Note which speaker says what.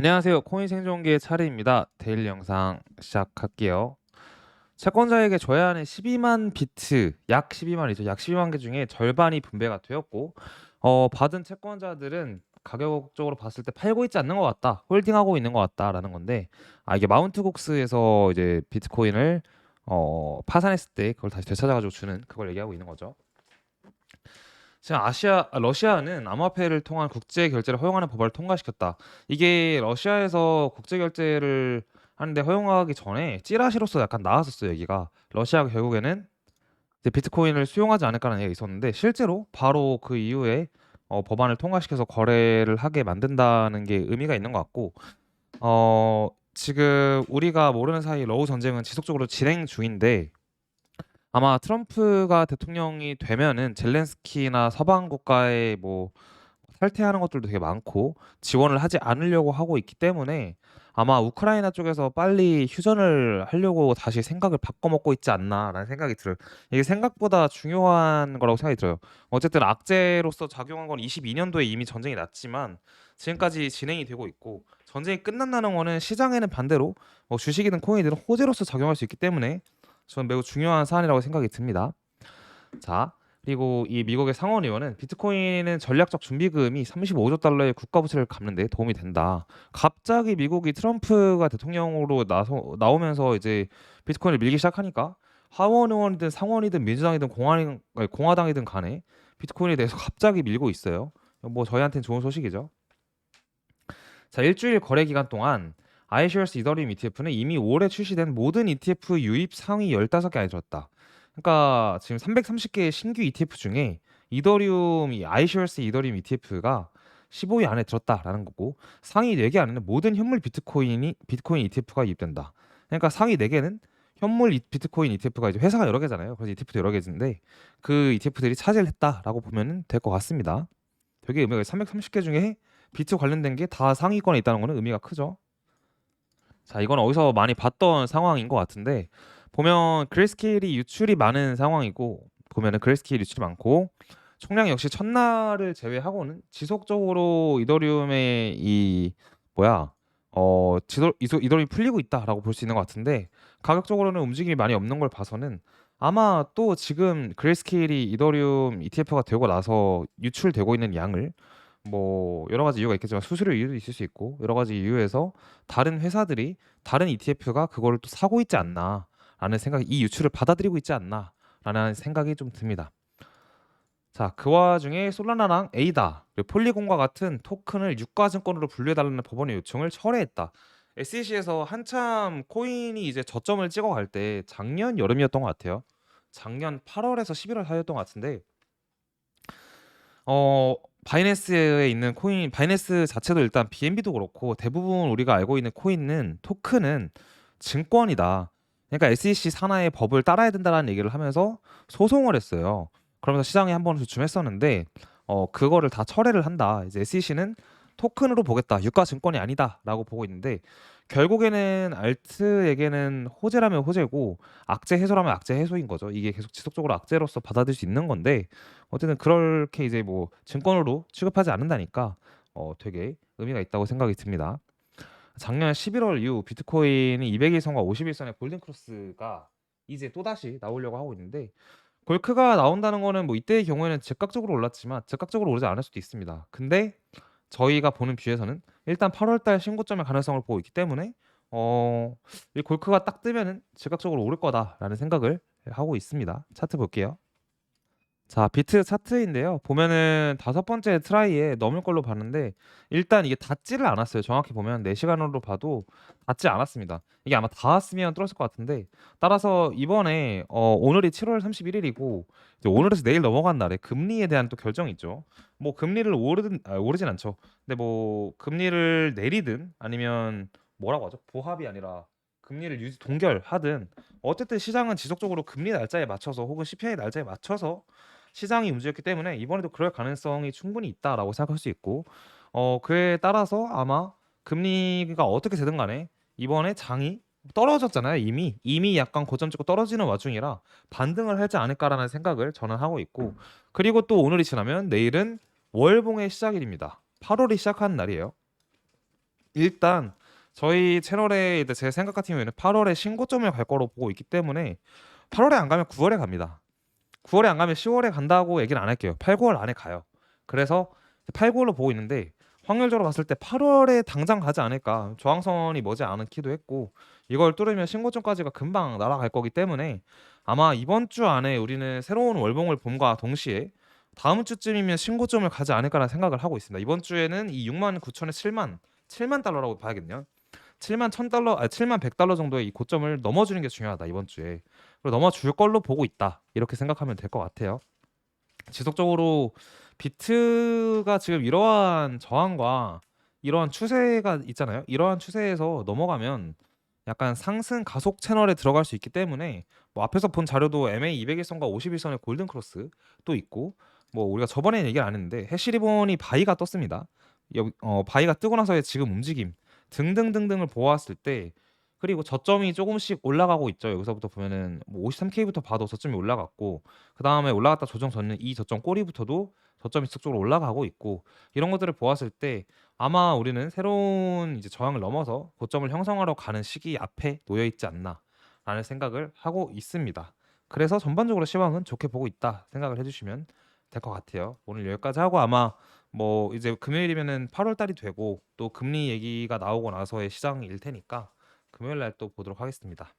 Speaker 1: 안녕하세요. 코인 생존기의 차례입니다. 데일리 영상 시작할게요. 채권자에게 줘야 하는 12만 비트, 약 12만이죠. 약 12만 개 중에 절반이 분배가 되었고, 어, 받은 채권자들은 가격적으로 봤을 때 팔고 있지 않는 것 같다, 홀딩하고 있는 것 같다라는 건데, 아 이게 마운트곡스에서 이제 비트코인을 어, 파산했을 때 그걸 다시 되찾아가지고 주는 그걸 얘기하고 있는 거죠. 지금 아시아, 아, 러시아는 암호화폐를 통한 국제 결제를 허용하는 법안을 통과시켰다. 이게 러시아에서 국제 결제를 하는데 허용하기 전에 찌라시로서 약간 나왔었어요, 얘기가. 러시아가 결국에는 이제 비트코인을 수용하지 않을까라는 얘기가 있었는데 실제로 바로 그 이후에 어, 법안을 통과시켜서 거래를 하게 만든다는 게 의미가 있는 것 같고 어, 지금 우리가 모르는 사이 러우 전쟁은 지속적으로 진행 중인데 아마 트럼프가 대통령이 되면은 젤렌스키나 서방 국가에 뭐 탈퇴하는 것들도 되게 많고 지원을 하지 않으려고 하고 있기 때문에 아마 우크라이나 쪽에서 빨리 휴전을 하려고 다시 생각을 바꿔먹고 있지 않나라는 생각이 들어요. 이게 생각보다 중요한 거라고 생각이 들어요. 어쨌든 악재로서 작용한 건 22년도에 이미 전쟁이 났지만 지금까지 진행이 되고 있고 전쟁이 끝난다는 거는 시장에는 반대로 뭐 주식이든 코인이든 호재로서 작용할 수 있기 때문에 저는 매우 중요한 사안이라고 생각이 듭니다. 자, 그리고 이 미국의 상원 의원은 비트코인은 전략적 준비금이 35조 달러의 국가 부채를 갚는 데 도움이 된다. 갑자기 미국이 트럼프가 대통령으로 나서 나오면서 이제 비트코인을 밀기 시작하니까 하원 의원이든 상원이든 민주당이든 공화, 공화당이든 간에 비트코인에 대해서 갑자기 밀고 있어요. 뭐 저희한테는 좋은 소식이죠. 자, 일주일 거래 기간 동안 iShares 이더리움 ETF는 이미 올해 출시된 모든 ETF 유입 상위 15개 안에 들었다. 그러니까 지금 330개의 신규 ETF 중에 이더리움 이 iShares 이더리움 ETF가 15위 안에 들었다라는 거고 상위 4개 안에는 모든 현물 비트코인이 비트코인 ETF가 유입된다. 그러니까 상위 4개는 현물 이- 비트코인 ETF가 이제 회사가 여러 개잖아요. 그래서 ETF도 여러 개인데 그 ETF들이 차지를 했다라고 보면 될 것 같습니다. 되게 의미가 330개 중에 비트 관련된 게 다 상위권에 있다는 거는 의미가 크죠. 자, 이건 어디서 많이 봤던 상황인 것 같은데 보면 그레스케일이 유출이 많은 상황이고 보면은 그레스케일 유출이 많고 총량 역시 첫날을 제외하고는 지속적으로 이더리움의 이 뭐야 어 지도 이소- 이더리움이 풀리고 있다라고 볼 수 있는 것 같은데 가격적으로는 움직임이 많이 없는 걸 봐서는 아마 또 지금 그레스케일이 이더리움 ETF가 되고 나서 유출되고 있는 양을 뭐 여러 가지 이유가 있겠지만 수수료 이유도 있을 수 있고 여러 가지 이유에서 다른 회사들이 다른 ETF가 그거를 또 사고 있지 않나라는 생각이 이 유출을 받아들이고 있지 않나라는 생각이 좀 듭니다. 자, 그 와중에 솔라나랑 에이다, 폴리곤과 같은 토큰을 유가증권으로 분류해달라는 법원의 요청을 철회했다. SEC에서 한참 코인이 이제 저점을 찍어갈 때 작년 여름이었던 것 같아요. 작년 8월에서 11월 사이였던 것 같은데 어 바이낸스에 있는 코인 바이낸스 자체도 일단 BNB도 그렇고 대부분 우리가 알고 있는 코인은 토큰은 증권이다. 그러니까 SEC 산하의 법을 따라야 된다라는 얘기를 하면서 소송을 했어요. 그러면서 시장에 한번 주춤했었는데 어 그거를 다 철회를 한다. 이제 SEC는 토큰으로 보겠다. 유가 증권이 아니다라고 보고 있는데 결국에는 알트에게는 호재라면 호재고 악재 해소라면 악재 해소인 거죠. 이게 계속 지속적으로 악재로서 받아들일 수 있는 건데 어쨌든 그렇게 이제 뭐 증권으로 취급하지 않는다니까 어 되게 의미가 있다고 생각이 듭니다. 작년 11월 이후 비트코인이 200일선과 50일선의 골든 크로스가 이제 또다시 나오려고 하고 있는데 골크가 나온다는 거는 뭐 이때의 경우에는 즉각적으로 올랐지만 즉각적으로 오르지 않을 수도 있습니다. 근데 저희가 보는 뷰에서는 일단 8월 달 신고점의 가능성을 보고 있기 때문에 어, 이 골크가 딱 뜨면은 즉각적으로 오를 거다라는 생각을 하고 있습니다. 차트 볼게요. 자, 비트 차트인데요. 보면은 다섯 번째 트라이에 넘을 걸로 봤는데 일단 이게 닿지를 않았어요. 정확히 보면 4시간으로 봐도 닿지 않았습니다. 이게 아마 닿았으면 뚫었을 것 같은데 따라서 이번에 어, 오늘이 7월 31일이고 오늘에서 내일 넘어간 날에 금리에 대한 또 결정이 있죠. 뭐 금리를 오르든 아, 오르진 않죠. 근데 뭐 금리를 내리든 아니면 뭐라고 하죠? 보합이 아니라 금리를 유지 동결하든 어쨌든 시장은 지속적으로 금리 날짜에 맞춰서 혹은 CPI 날짜에 맞춰서 시장이 움직였기 때문에 이번에도 그럴 가능성이 충분히 있다라고 생각할 수 있고 어 그에 따라서 아마 금리가 어떻게 되든 간에 이번에 장이 떨어졌잖아요 이미. 이미 약간 고점 찍고 떨어지는 와중이라 반등을 하지 않을까라는 생각을 저는 하고 있고 그리고 또 오늘이 지나면 내일은 월봉의 시작일입니다. 8월이 시작하는 날이에요. 일단 저희 채널에 이제 제 생각 같은 경우에는 8월에 신고점을 갈 거로 보고 있기 때문에 8월에 안 가면 9월에 갑니다. 9월에 안 가면 10월에 간다고 얘기는 안 할게요. 8, 9월 안에 가요. 그래서 8, 9월로 보고 있는데 확률적으로 봤을 때 8월에 당장 가지 않을까. 저항선이 머지 않기도 했고 이걸 뚫으면 신고점까지가 금방 날아갈 거기 때문에 아마 이번 주 안에 우리는 새로운 월봉을 봄과 동시에 다음 주쯤이면 신고점을 가지 않을까라는 생각을 하고 있습니다. 이번 주에는 이 6만 9천에 7만 7만 달러라고 봐야겠네요. 7만 1천 달러, 아 7만 100 달러 정도의 이 고점을 넘어주는 게 중요하다 이번 주에. 그리고 넘어줄 걸로 보고 있다 이렇게 생각하면 될 것 같아요. 지속적으로 비트가 지금 이러한 저항과 이러한 추세가 있잖아요. 이러한 추세에서 넘어가면 약간 상승 가속 채널에 들어갈 수 있기 때문에 뭐 앞에서 본 자료도 MA 200일선과 51선의 골든 크로스 또 있고 뭐 우리가 저번에 얘기를 안 했는데 해시리본이 바이가 떴습니다. 어 바이가 뜨고 나서의 지금 움직임 등등등등을 보았을 때 그리고 저점이 조금씩 올라가고 있죠. 여기서부터 보면은 뭐 53K부터 봐도 저점이 올라갔고 그다음에 올라갔다 조정 졌는 이 저점 꼬리부터도 저점이 지속적으로 올라가고 있고 이런 것들을 보았을 때 아마 우리는 새로운 이제 저항을 넘어서 고점을 형성하러 가는 시기 앞에 놓여 있지 않나라는 생각을 하고 있습니다. 그래서 전반적으로 시황은 좋게 보고 있다 생각을 해주시면 될 것 같아요. 오늘 여기까지 하고 아마 뭐 이제 금요일이면은 8월 달이 되고 또 금리 얘기가 나오고 나서의 시장일 테니까 금요일 날 또 보도록 하겠습니다.